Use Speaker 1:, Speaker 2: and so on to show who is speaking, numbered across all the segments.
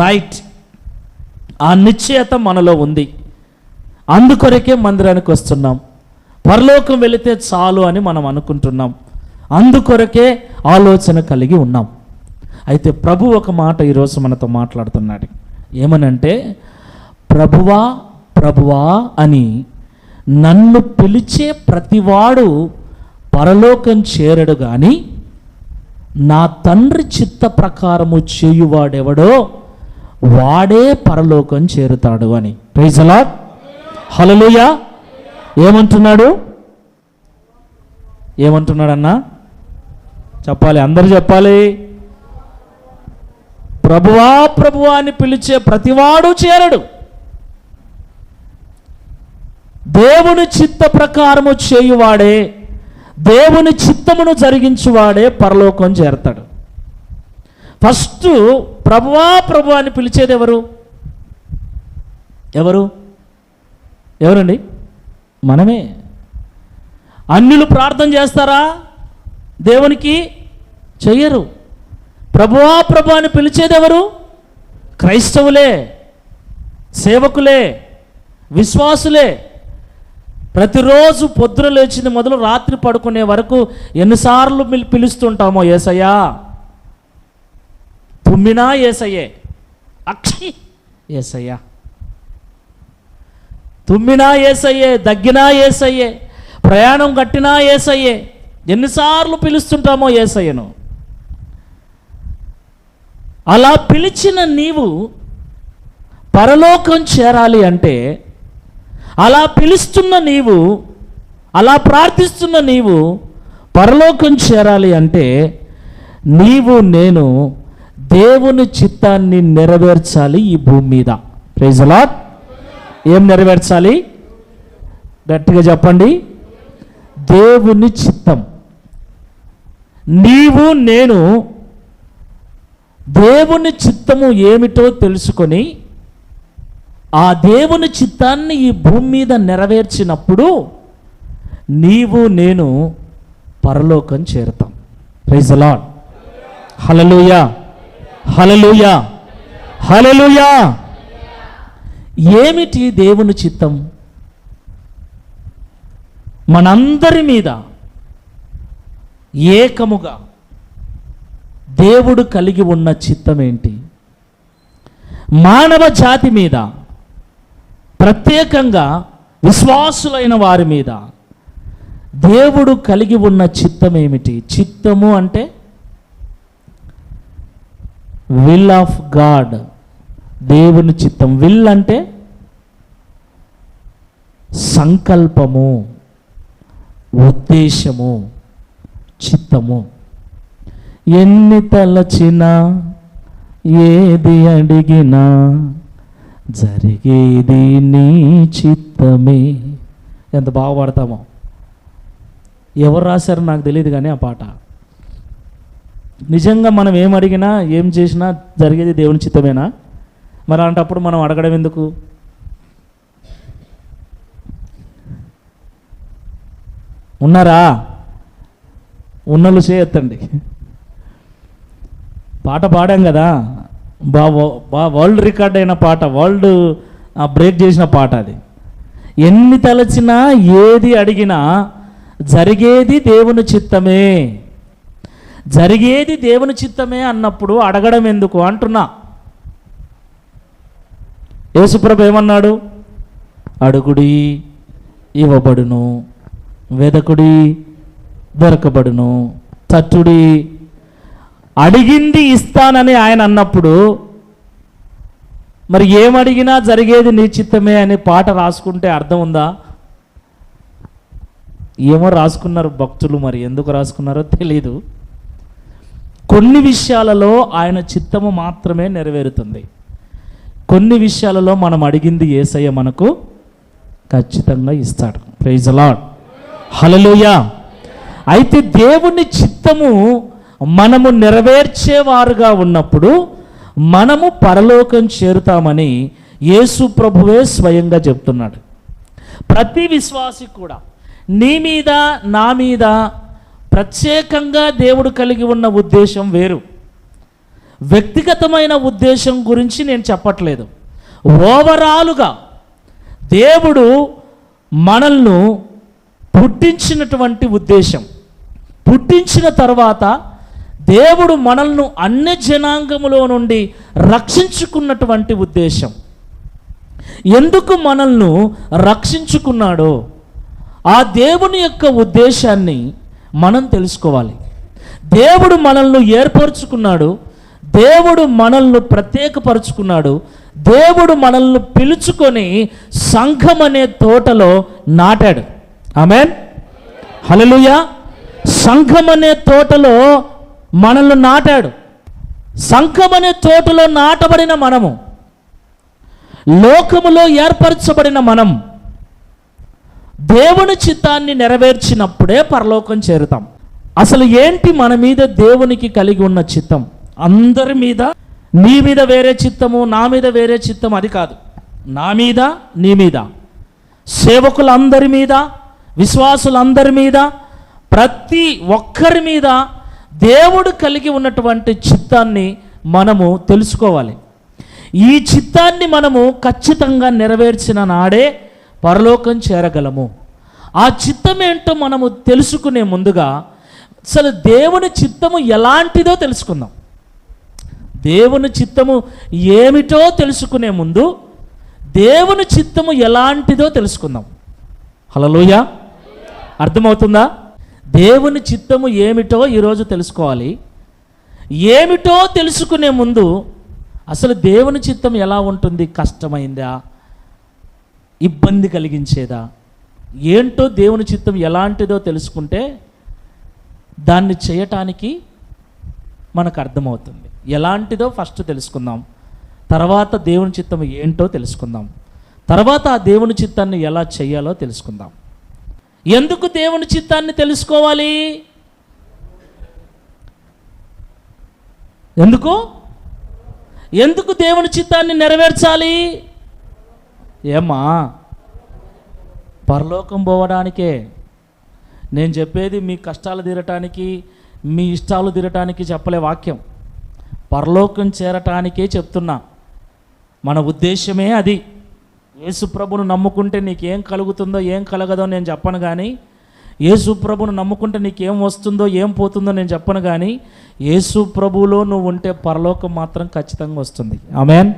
Speaker 1: Right ఆ నిశ్చయత మనలో ఉంది. అందుకొరకే మందిరానికి వస్తున్నాం. పరలోకం వెళితే చాలు అని మనం అనుకుంటున్నాం. అందుకొరకే ఆలోచన కలిగి ఉన్నాం. అయితే ప్రభు ఒక మాట ఈరోజు మనతో మాట్లాడుతున్నాడు. ఏమనంటే ప్రభువా ప్రభువా అని. నన్ను పిలిచే ప్రతివాడు పరలోకం చేరడు కానీ నా తండ్రి చిత్త ప్రకారము చేయువాడెవడో వాడే పరలోకం చేరుతాడు అని. ప్రైజలా హలలుయా ఏమంటున్నాడు? ఏమంటున్నాడన్నా? చెప్పాలి అందరూ చెప్పాలి. ప్రభువా ప్రభువా అని పిలిచే ప్రతివాడు చేరడు. దేవుని చిత్త ప్రకారము చేయువాడే దేవుని చిత్తమును జరిగించువాడే పరలోకం చేరతాడు. ఫస్ట్ ప్రభువా ప్రభు అని పిలిచేది ఎవరు? ఎవరు? ఎవరండి? మనమే. అన్యులు ప్రార్థన చేస్తారా? దేవునికి చెయ్యరు. ప్రభువా ప్రభు అని పిలిచేది ఎవరు? క్రైస్తవులే సేవకులే విశ్వాసులే. ప్రతిరోజు పొద్దున లేచింది మొదలు రాత్రి పడుకునే వరకు ఎన్నిసార్లు పిలుస్తుంటామో ఏసయ్యా? తుమ్మినా ఏసయ్యే. అక్షి ఏసయ్యా. తుమ్మినా ఏసయ్యే దగ్గినా ఏసయ్యే ప్రయాణం కట్టినా ఏసయ్యే. ఎన్నిసార్లు పిలుస్తుంటామో ఏసయ్యను. అలా పిలిచిన నీవు పరలోకం చేరాలి అంటే అలా పిలుస్తున్న నీవు అలా ప్రార్థిస్తున్న నీవు పరలోకం చేరాలి అంటే నీవు నేను దేవుని చిత్తాన్ని నెరవేర్చాలి ఈ భూమి మీద. ప్రైజలా ఏం నెరవేర్చాలి? గట్టిగా చెప్పండి. దేవుని చిత్తం. నీవు నేను దేవుని చిత్తము ఏమిటో తెలుసుకొని ఆ దేవుని చిత్తాన్ని ఈ భూమి మీద నెరవేర్చినప్పుడు నీవు నేను పరలోకం చేరుతాం. ప్రైజ్ లాడ్ హలలుయా హలలుయా హలలుయా ఏమిటి దేవుని చిత్తం? మనందరి మీద ఏకముగా దేవుడు కలిగి ఉన్న చిత్తం ఏంటి మానవ జాతి మీద ప్రత్యేకంగా విశ్వాసులైన వారి మీద దేవుడు కలిగి ఉన్న చిత్తం ఏమిటి చిత్తము అంటే విల్ ఆఫ్ గాడ్ దేవుని చిత్తం. విల్ అంటే సంకల్పము ఉద్దేశము చిత్తము. ఎన్ని తలచినా ఏది అడిగినా జరిగేది నీ చిత్తమే. ఎంత బాగుపడతామో ఎవరు రాశారో నాకు తెలియదు కానీ ఆ పాట. నిజంగా మనం ఏం అడిగినా ఏం చేసినా జరిగేది దేవుని చిత్తమేనా? మరి అలాంటప్పుడు మనం అడగడం ఎందుకు? ఉన్నారా? ఉన్నలు చేయొత్తండి పాట పాడాం కదా? బా బా వరల్డ్ రికార్డ్ అయిన పాట వరల్డ్ బ్రేక్ చేసిన పాట అది. ఎన్ని తలచినా ఏది అడిగినా జరిగేది దేవుని చిత్తమే. జరిగేది దేవుని చిత్తమే అన్నప్పుడు అడగడం ఎందుకు అంటున్నా. యేసుప్రభు ఏమన్నాడు? అడుగుడి ఇవ్వబడును. వెదకుడి దొరకబడును. తట్టుడి అడిగింది ఇస్తానని ఆయన అన్నప్పుడు మరి ఏమడిగినా జరిగేది నీ చిత్తమే అనే పాట రాసుకుంటే అర్థం ఉందా? ఏమో రాసుకున్నారు భక్తులు మరి ఎందుకు రాసుకున్నారో తెలీదు. కొన్ని విషయాలలో ఆయన చిత్తము మాత్రమే నెరవేరుతుంది. కొన్ని విషయాలలో మనం అడిగింది ఏసయ్య మనకు ఖచ్చితంగా ఇస్తాడు. ప్రైజ్ అలాడ్ హలలుయా అయితే దేవుని చిత్తము మనము నెరవేర్చేవారుగా ఉన్నప్పుడు మనము పరలోకం చేరుతామని యేసు ప్రభువే స్వయంగా చెప్తున్నాడు. ప్రతి విశ్వాసి కూడా నీ మీద నా మీద ప్రత్యేకంగా దేవుడు కలిగి ఉన్న ఉద్దేశం వేరు. వ్యక్తిగతమైన ఉద్దేశం గురించి నేను చెప్పట్లేదు. ఓవరాలుగా దేవుడు మనల్ని పుట్టించినటువంటి ఉద్దేశం. పుట్టించిన తర్వాత దేవుడు మనల్ని అన్ని జనాంగములో నుండి రక్షించుకున్నటువంటి ఉద్దేశం. ఎందుకు మనల్ని రక్షించుకున్నాడో ఆ దేవుని యొక్క ఉద్దేశాన్ని మనం తెలుసుకోవాలి. దేవుడు మనల్ని ఏర్పరచుకున్నాడు. దేవుడు మనల్ని ప్రత్యేకపరుచుకున్నాడు. దేవుడు మనల్ని పిలుచుకొని సంఘం అనే తోటలో నాటాడు. ఆమెన్. హల్లెలూయా. సంఘం అనే తోటలో మనల్ని నాటాడు. సంఘం అనే తోటలో నాటబడిన మనము. లోకములో ఏర్పరచబడిన మనం. దేవుని చిత్తాన్ని నెరవేర్చినప్పుడే పరలోకం చేరుతాం. అసలు ఏంటి మన మీద దేవునికి కలిగి ఉన్న చిత్తం? అందరి మీద? నీ మీద వేరే చిత్తము నా మీద వేరే చిత్తం అది కాదు. నా మీద నీ మీద. సేవకులందరి మీద విశ్వాసులందరి మీద ప్రతి ఒక్కరి మీద దేవుడు కలిగి ఉన్నటువంటి చిత్తాన్ని మనము తెలుసుకోవాలి. ఈ చిత్తాన్ని మనము ఖచ్చితంగా నెరవేర్చిన నాడే పరలోకం చేరగలము. ఆ చిత్తం ఏంటో మనము తెలుసుకునే ముందుగా అసలు దేవుని చిత్తము ఎలాంటిదో తెలుసుకుందాం. దేవుని చిత్తము ఏమిటో తెలుసుకునే ముందు దేవుని చిత్తము ఎలాంటిదో తెలుసుకుందాం. హలోయ అర్థమవుతుందా? దేవుని చిత్తము ఏమిటో ఈరోజు తెలుసుకోవాలి. ఏమిటో తెలుసుకునే ముందు అసలు దేవుని చిత్తం ఎలా ఉంటుంది? కష్టమైందా? ఇబ్బంది కలిగించేదా? ఏంటో దేవుని చిత్తం ఎలాంటిదో తెలుసుకుంటే దాన్ని చేయటానికి మనకు అర్థమవుతుంది. ఎలాంటిదో ఫస్ట్ తెలుసుకుందాం. తర్వాత దేవుని చిత్తం ఏంటో తెలుసుకుందాం. తర్వాత ఆ దేవుని చిత్తాన్ని ఎలా చేయాలో తెలుసుకుందాం. ఎందుకు దేవుని చిత్తాన్ని తెలుసుకోవాలి? ఎందుకు? ఎందుకు దేవుని చిత్తాన్ని నెరవేర్చాలి? ఏమ్మా? పరలోకం పోవడానికే నేను చెప్పేది మీ కష్టాలు తీరటానికి మీ ఇష్టాలు తీరటానికి చెప్పలే వాక్యం. పరలోకం చేరటానికే చెప్తున్నా. మన ఉద్దేశమే అది. యేసుప్రభును నమ్ముకుంటే నీకేం కలుగుతుందో ఏం కలగదో నేను చెప్పను కానీ యేసుప్రభును నమ్ముకుంటే నీకేం వస్తుందో ఏం పోతుందో నేను చెప్పను కానీ యేసుప్రభులో నువ్వు ఉంటే పరలోకం మాత్రం ఖచ్చితంగా వస్తుంది. ఆమెన్.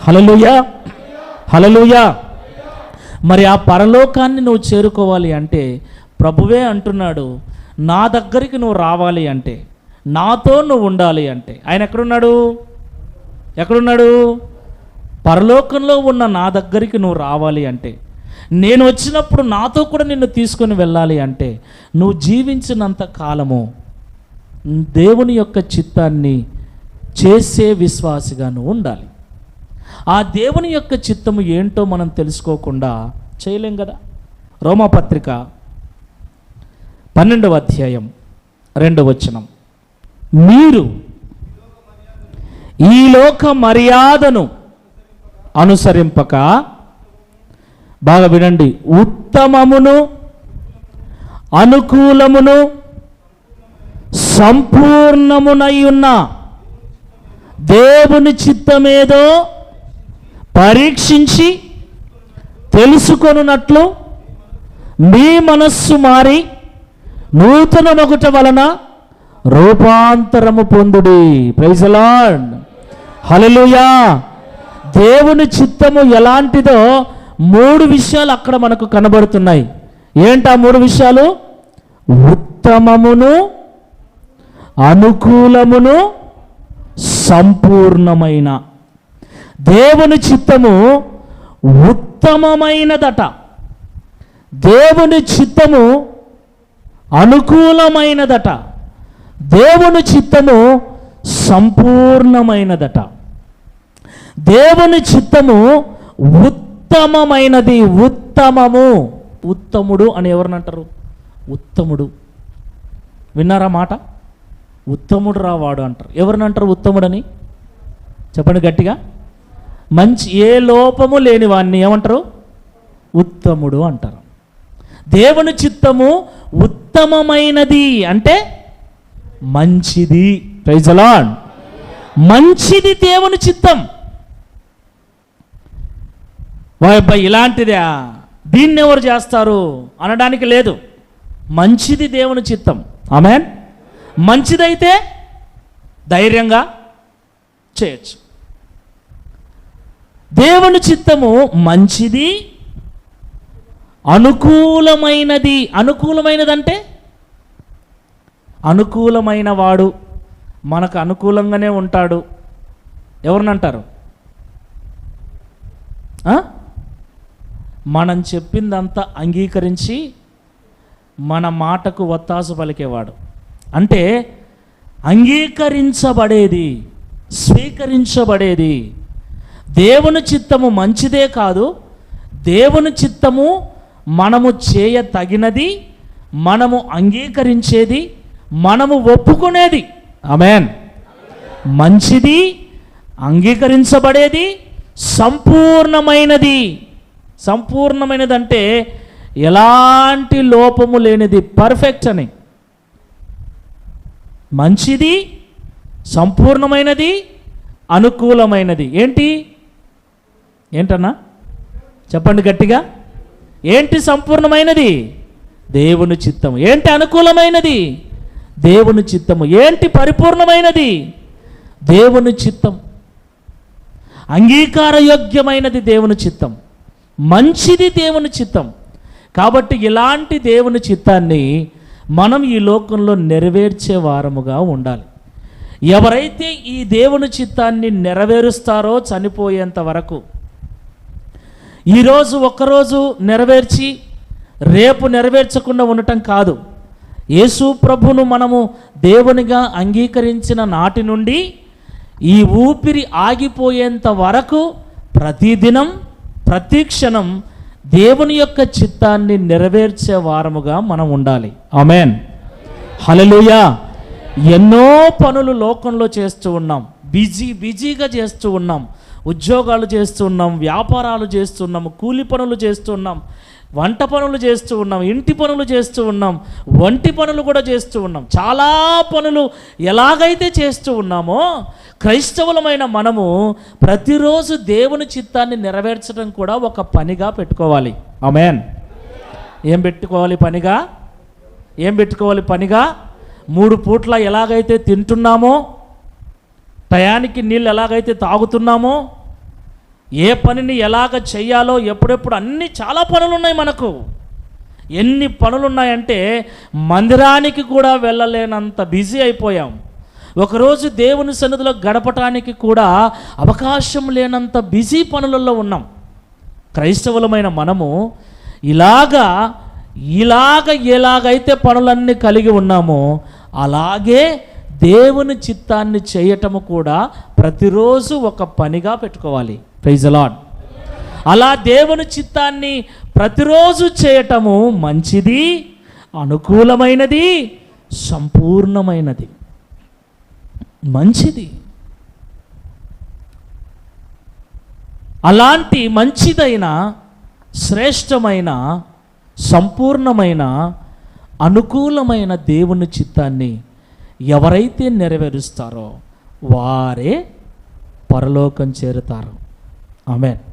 Speaker 1: హలో హలలుయా మరి ఆ పరలోకాన్ని నువ్వు చేరుకోవాలి అంటే ప్రభువే అంటున్నాడు నా దగ్గరికి నువ్వు రావాలి అంటే నాతో నువ్వు ఉండాలి అంటే. ఆయన ఎక్కడున్నాడు? ఎక్కడున్నాడు? పరలోకంలో ఉన్న నా దగ్గరికి నువ్వు రావాలి అంటే నేను వచ్చినప్పుడు నాతో కూడా నిన్ను తీసుకొని వెళ్ళాలి అంటే నువ్వు జీవించినంత కాలము దేవుని యొక్క చిత్తాన్ని చేసే విశ్వాసిగా నువ్వు ఉండాలి. ఆ దేవుని యొక్క చిత్తము ఏంటో మనం తెలుసుకోకుండా చేయలేం కదా? రోమపత్రిక పన్నెండవ అధ్యాయం రెండవ వచనం. మీరు ఈ లోక మర్యాదను అనుసరింపక బాగా వినండి. ఉత్తమమును అనుకూలమును సంపూర్ణమునై ఉన్న దేవుని చిత్తమేదో పరీక్షించి తెలుసుకొనున్నట్లు మీ మనస్సు మారి నూతన నొకట వలన రూపాంతరము పొందుడి. ప్రైజలాండ్ హలలుయా దేవుని చిత్తము ఎలాంటిదో మూడు విషయాలు అక్కడ మనకు కనబడుతున్నాయి. ఏంటా మూడు విషయాలు? ఉత్తమమును అనుకూలమును సంపూర్ణమైన దేవుని చిత్తము ఉత్తమమైనదట. దేవుని చిత్తము అనుకూలమైనదట. దేవుని చిత్తము సంపూర్ణమైనదట. దేవుని చిత్తము ఉత్తమమైనది ఉత్తమము. ఉత్తముడు అని ఎవరినంటారు? ఉత్తముడు. విన్నారా మాట? ఉత్తముడు రావాడు అంటారు. ఎవరినంటారు ఉత్తముడని? చెప్పండి గట్టిగా. మంచి ఏ లోపము లేని వాడిని ఏమంటారు? ఉత్తముడు అంటారు. దేవుని చిత్తము ఉత్తమమైనది అంటే మంచిది. ప్రైజలాన్ మంచిది దేవుని చిత్తం. వాయబ్బా ఇలాంటిదా? దీన్ని ఎవరు చేస్తారు? అనడానికి లేదు. మంచిది దేవుని చిత్తం. ఆమెన్ మంచిదైతే ధైర్యంగా చేయొచ్చు. దేవుని చిత్తము మంచిది అనుకూలమైనది. అనుకూలమైనదంటే అనుకూలమైన వాడు మనకు అనుకూలంగానే ఉంటాడు. ఎవరినంటారు? మనం చెప్పిందంతా అంగీకరించి మన మాటకు ఒత్తాసు పలికేవాడు. అంటే అంగీకరించబడేది స్వీకరించబడేది దేవుని చిత్తము మంచిదే కాదు దేవుని చిత్తము మనము చేయ తగినది మనము అంగీకరించేది మనము ఒప్పుకునేది. అమెన్ మంచిది అంగీకరించబడేది సంపూర్ణమైనది. సంపూర్ణమైనది అంటే ఎలాంటి లోపము లేనిది పర్ఫెక్ట్ అని. మంచిది సంపూర్ణమైనది అనుకూలమైనది. ఏంటి? ఏంటన్నా? చెప్పండి గట్టిగా. ఏంటి సంపూర్ణమైనది? దేవుని చిత్తము. ఏంటి అనుకూలమైనది? దేవుని చిత్తము. ఏంటి పరిపూర్ణమైనది? దేవుని చిత్తం. అంగీకారయోగ్యమైనది దేవుని చిత్తం. మంచిది దేవుని చిత్తం. కాబట్టి ఇలాంటి దేవుని చిత్తాన్ని మనం ఈ లోకంలో నెరవేర్చే వారముగా ఉండాలి. ఎవరైతే ఈ దేవుని చిత్తాన్ని నెరవేరుస్తారో చనిపోయేంత వరకు ఈరోజు ఒక్కరోజు నెరవేర్చి రేపు నెరవేర్చకుండా ఉండటం కాదు. యేసు ప్రభును మనము దేవునిగా అంగీకరించిన నాటి నుండి ఈ ఊపిరి ఆగిపోయేంత వరకు ప్రతిదినం ప్రతి క్షణం దేవుని యొక్క చిత్తాన్ని నెరవేర్చే వారముగా మనం ఉండాలి. అమెన్ హలలుయా ఎన్నో పనులు లోకంలో చేస్తూ ఉన్నాం. బిజీ బిజీగా చేస్తూ ఉన్నాం. ఉద్యోగాలు చేస్తున్నాం వ్యాపారాలు చేస్తున్నాం కూలి పనులు చేస్తున్నాం వంట పనులు చేస్తూ ఉన్నాం ఇంటి పనులు చేస్తూ ఉన్నాం వంటి పనులు కూడా చేస్తూ ఉన్నాం. చాలా పనులు ఎలాగైతే చేస్తూ ఉన్నామో క్రైస్తవులమైన మనము ప్రతిరోజు దేవుని చిత్తాన్ని నెరవేర్చడం కూడా ఒక పనిగా పెట్టుకోవాలి. ఆమెన్. ఏం పెట్టుకోవాలి పనిగా? ఏం పెట్టుకోవాలి పనిగా? మూడు పూట్ల ఎలాగైతే తింటున్నామో టయానికి నీళ్ళు ఎలాగైతే తాగుతున్నామో ఏ పనిని ఎలాగ చేయాలో ఎప్పుడెప్పుడు అన్ని చాలా పనులు ఉన్నాయి మనకు. ఎన్ని పనులు ఉన్నాయంటే మందిరానికి కూడా వెళ్ళలేనంత బిజీ అయిపోయాం. ఒకరోజు దేవుని సన్నిధిలో గడపటానికి కూడా అవకాశం లేనంత బిజీ పనులలో ఉన్నాం. క్రైస్తవులమైన మనము ఇలాగా ఇలాగ ఎలాగైతే పనులన్నీ కలిగి ఉన్నామో అలాగే దేవుని చిత్తాన్ని చేయటము కూడా ప్రతిరోజు ఒక పనిగా పెట్టుకోవాలి. ప్రైజ్ అలాడ్ అలా దేవుని చిత్తాన్ని ప్రతిరోజు చేయటము మంచిది అనుకూలమైనది సంపూర్ణమైనది. మంచిది. అలాంటి మంచిదైన శ్రేష్టమైన సంపూర్ణమైన అనుకూలమైన దేవుని చిత్తాన్ని ఎవరైతే నెరవేరుస్తారో వారే పరలోకం చేరుతారు. ఆమెన్.